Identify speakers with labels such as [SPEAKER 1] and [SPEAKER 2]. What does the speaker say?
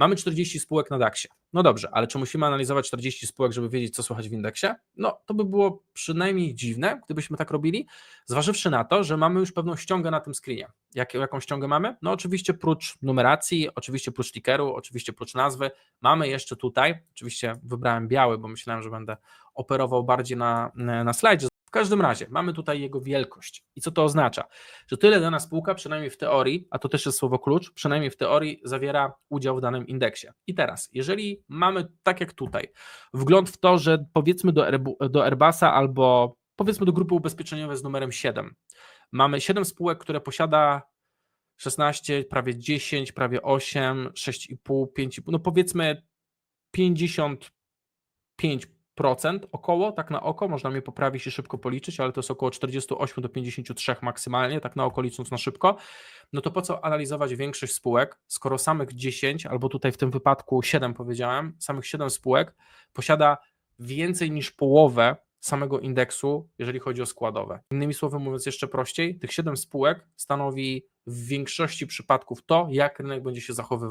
[SPEAKER 1] Mamy 40 spółek na DAX-ie. No dobrze, ale czy musimy analizować 40 spółek, żeby wiedzieć, co słychać w indeksie? No to by było przynajmniej dziwne, gdybyśmy tak robili, zważywszy na to, że mamy już pewną ściągę na tym screenie. Jak, jaką ściągę mamy? No oczywiście prócz numeracji, oczywiście prócz tickeru, oczywiście prócz nazwy, mamy jeszcze tutaj, oczywiście wybrałem biały, bo myślałem, że będę operował bardziej na, na slajdzie. W każdym razie mamy tutaj jego wielkość. I co to oznacza? Że tyle dana spółka, przynajmniej w teorii, a to też jest słowo klucz, przynajmniej w teorii zawiera udział w danym indeksie. I teraz, jeżeli mamy tak jak tutaj, wgląd w to, że powiedzmy do, do Airbusa albo powiedzmy do grupy ubezpieczeniowej z numerem 7, mamy 7 spółek, które posiada 16, prawie 10, prawie 8, 6,5, 5,5, no powiedzmy 55% około, tak na oko, można mnie poprawić i szybko policzyć, ale to jest około 48 do 53 maksymalnie, tak na oko licząc na szybko, no to po co analizować większość spółek, skoro samych 10, albo tutaj w tym wypadku 7 powiedziałem, samych 7 spółek posiada więcej niż połowę samego indeksu, jeżeli chodzi o składowe. Innymi słowy mówiąc jeszcze prościej, tych 7 spółek stanowi w większości przypadków to, jak rynek będzie się zachowywał.